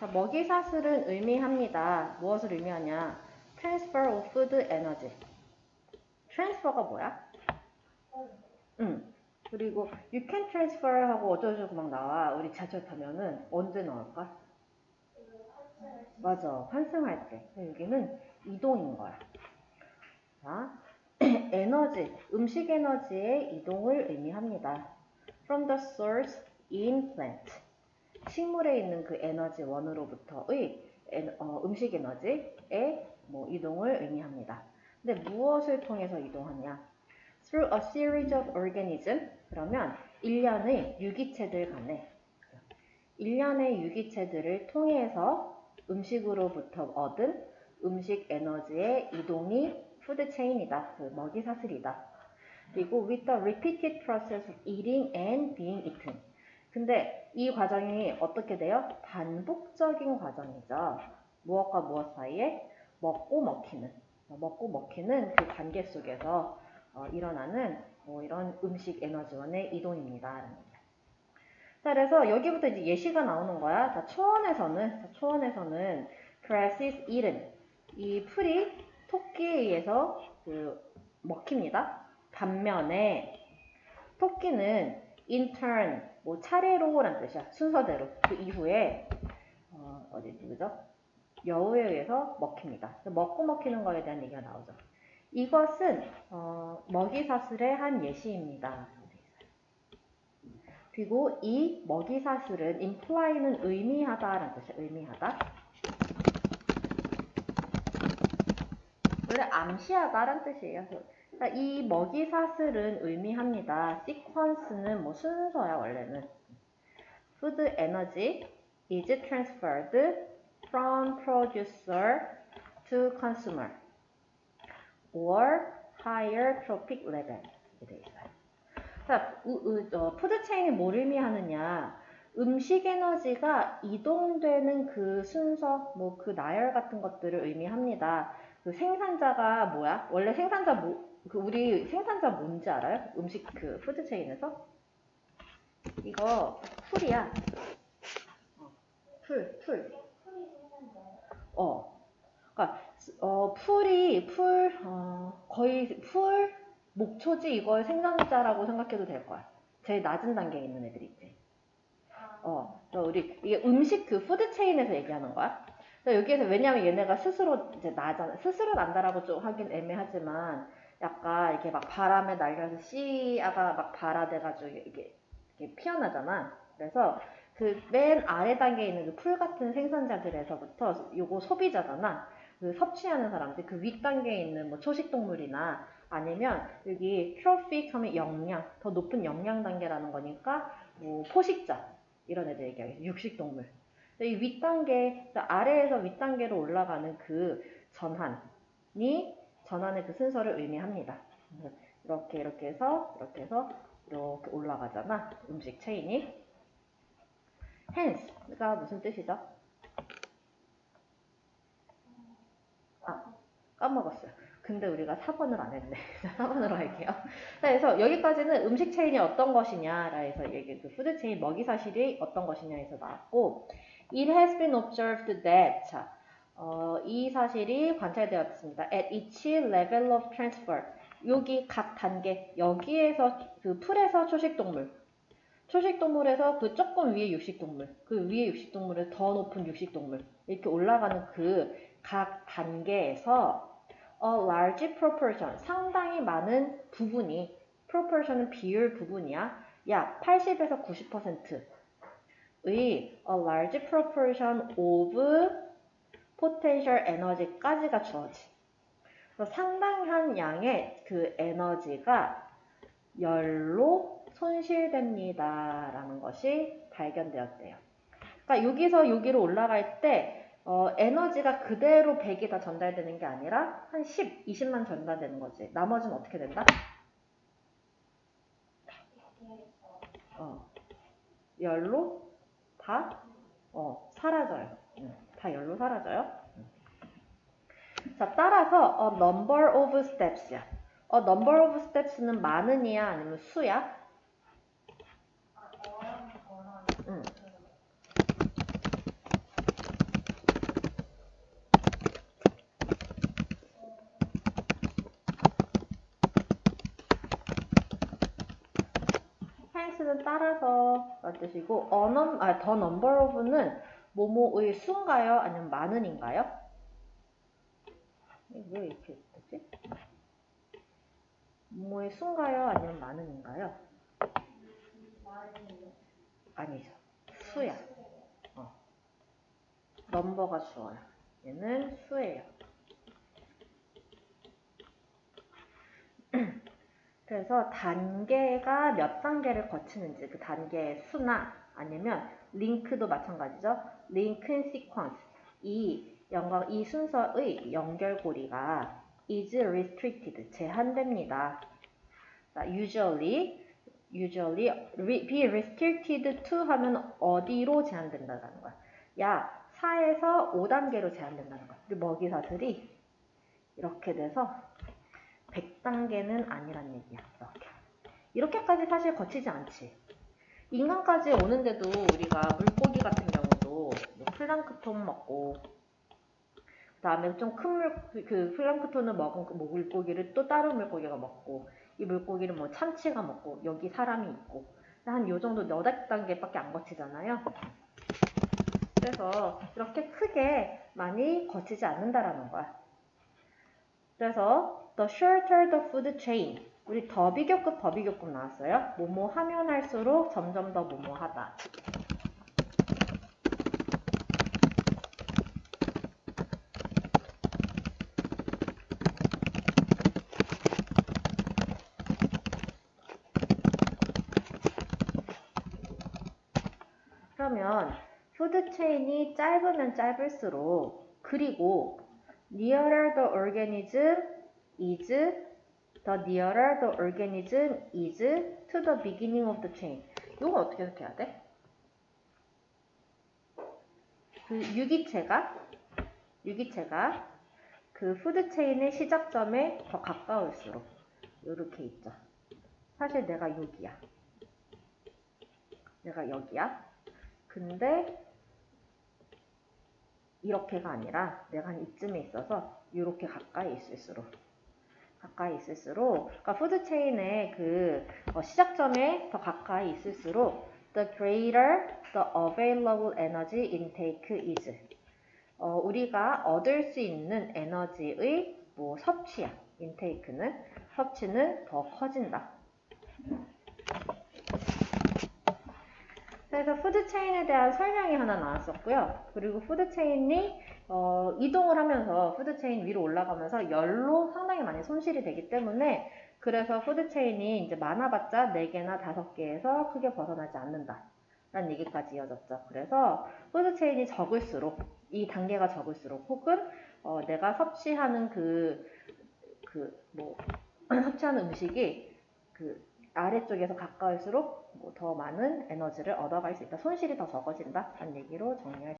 자, 먹이 사슬은 의미합니다. 무엇을 의미하냐? transfer of food energy. transfer가 뭐야? 응. 그리고 you can transfer 하고 어쩌고저쩌고 막 나와. 우리 지하철 타면은 언제 나올까? 맞아. 환승할 때. 여기는 이동인 거야. 자, 에너지, 음식 에너지의 이동을 의미합니다. From the source in plant. 식물에 있는 그 에너지 원으로부터의 에- 어, 음식 에너지의 뭐 이동을 의미합니다. 근데 무엇을 통해서 이동하냐? Through a series of organism. 그러면 일련의 유기체들 간에 일련의 유기체들을 통해서 음식으로부터 얻은 음식 에너지의 이동이 푸드 체인이다. 그 먹이 사슬이다. 그리고 with the repeated process of eating and being eaten. 근데 이 과정이 어떻게 돼요? 반복적인 과정이죠. 무엇과 무엇 사이에 먹고 먹히는 어, 먹고 먹히는 그 관계 속에서 어, 일어나는 뭐 이런 음식 에너지원의 이동입니다. 자, 그래서 여기부터 이제 예시가 나오는 거야. 자, 초원에서는 자, 초원에서는 grass is eaten. 이 풀이 토끼에 의해서 그 먹힙니다. 반면에 토끼는 in turn 뭐 차례로란 뜻이야. 순서대로 그 이후에 어, 어디지 그죠? 여우에 의해서 먹힙니다. 먹고 먹히는 거에 대한 얘기가 나오죠. 이것은 어, 먹이 사슬의 한 예시입니다. 그리고 이 먹이 사슬은 imply는 의미하다라는 뜻이야. 의미하다. 원래 암시하다라는 뜻이에요. 이 먹이 사슬은 의미합니다. sequence는 뭐 순서야 원래는. Food energy is transferred from producer to consumer or higher trophic level. 자, 어, 푸드 체인이 뭘 의미하느냐? 음식 에너지가 이동되는 그 순서, 뭐 그 나열 같은 것들을 의미합니다. 그 생산자가 뭐야? 원래 생산자 뭐, 그 우리 생산자 뭔지 알아요? 음식 그 푸드 체인에서? 이거 풀이야. 어, 풀, 풀. 어. 그러니까 어, 풀이 풀 어, 거의 풀 목초지 이걸 생산자라고 생각해도 될 거야. 제일 낮은 단계에 있는 애들이 있지. 어, 우리 이게 음식 그 푸드 체인에서 얘기하는 거야. 여기에서 왜냐면 얘네가 스스로 이제 나잖아. 스스로 난다라고 좀 하긴 애매하지만 약간 이렇게 막 바람에 날려서 씨앗가 막 발아돼가지고 이게, 이게 피어나잖아. 그래서 그 맨 아래 단계에 있는 그 풀 같은 생산자들에서부터 요거 소비자잖아. 그 섭취하는 사람들 그 윗 단계에 있는 뭐 초식 동물이나 아니면 여기 트로픽 하면 영양 더 높은 영양 단계라는 거니까 뭐 포식자 이런 애들 얘기하겠어 육식 동물. 이 윗 단계 아래에서 윗 단계로 올라가는 그 전환이 전환의 그 순서를 의미합니다. 이렇게 이렇게 해서 이렇게 해서 이렇게 올라가잖아 음식 체인이. hence가 무슨 뜻이죠? 아, 까먹었어요. 근데 우리가 4번을 안 했네. 4번으로 할게요. 자, 그래서 여기까지는 음식 체인이 어떤 것이냐라 해서 얘기, 그 푸드 체인 먹이 사실이 어떤 것이냐에서 나왔고, it has been observed that, 자, 어, 이 사실이 관찰되었습니다. at each level of transfer. 여기 각 단계, 여기에서 그 풀에서 초식동물, 초식동물에서 그 조금 위에 육식동물, 그 위에 육식동물에서 더 높은 육식동물, 이렇게 올라가는 그 각 단계에서 a large proportion, 상당히 많은 부분이, proportion은 비율 부분이야. 약 80에서 90%의 a large proportion of potential energy까지가 주어지. 상당한 양의 그 에너지가 열로 손실됩니다 라는 것이 발견되었대요. 그러니까 여기서 여기로 올라갈 때 어, 에너지가 그대로 100이 다 전달되는 게 아니라 한 10, 20만 전달되는 거지. 나머지는 어떻게 된다? 어, 열로 다 어, 사라져요. 응, 다 열로 사라져요. 자, 따라서 a number of steps야. a number of steps는 많은이야 아니면 수야? 응. 는 따라서 맞으시고 a num, 아, the number of는 뭐뭐의 수인가요? 아니면 많은인가요? 왜 이렇게 되지? 뭐뭐의 수인가요? 아니면 많은인가요? 아니죠. 수야. 어. 넘버가 수어요. 얘는 수예요. 그래서 단계가 몇 단계를 거치는지 그 단계의 수나 아니면 링크도 마찬가지죠. 링크 시퀀스 이 연관 이 순서의 연결고리가 is restricted 제한됩니다. 자, usually usually be restricted to 하면 어디로 제한된다는 거야. 야 4에서 5단계로 제한된다는 거야. 우리 먹이사슬이 이렇게 돼서 100단계는 아니란 얘기야. 이렇게. 이렇게까지 사실 거치지 않지. 인간까지 오는데도 우리가 물고기 같은 경우 도뭐 플랑크톤 먹고 그 다음에 좀 큰 물, 그 플랑크톤을 먹은 그 물고기를 또 다른 물고기가 먹고 이 물고기를 뭐 참치가 먹고 여기 사람이 있고 한 요 정도 여덟 단계밖에 안 거치잖아요. 그래서 이렇게 크게 많이 거치지 않는다라는 거야. 그래서 the shorter the food chain 우리 더 비교급 더 비교급 나왔어요. 뭐뭐 하면 할수록 점점 더 뭐뭐 하다. 그러면 푸드 체인이 짧으면 짧을수록 그리고 nearer the organism is the nearer the organism is to the beginning of the chain. 이거 어떻게 해석해야 돼? 그 유기체가 유기체가 그 푸드 체인의 시작점에 더 가까울수록 이렇게 있죠. 사실 내가 여기야. 내가 여기야. 근데 이렇게가 아니라 내가 한 이쯤에 있어서 이렇게 가까이 있을수록 가까이 있을수록 그러니까 푸드 체인의 그 어, 시작점에 더 가까이 있을수록 the greater the available energy intake is 어, 우리가 얻을 수 있는 에너지의 뭐 섭취야 intake는 섭취는 더 커진다. 그래서 푸드 체인에 대한 설명이 하나 나왔었고요. 그리고 푸드 체인이 어, 이동을 하면서 푸드 체인 위로 올라가면서 열로 상당히 많이 손실이 되기 때문에 그래서 푸드 체인이 이제 많아봤자 4개나 5개에서 크게 벗어나지 않는다. 라는 얘기까지 이어졌죠. 그래서 푸드 체인이 적을수록 이 단계가 적을수록 혹은 어, 내가 섭취하는 그 그 뭐 섭취하는 음식이 그 아래쪽에서 가까울수록 뭐 더 많은 에너지를 얻어갈 수 있다. 손실이 더 적어진다. 라는 얘기로 정리할 수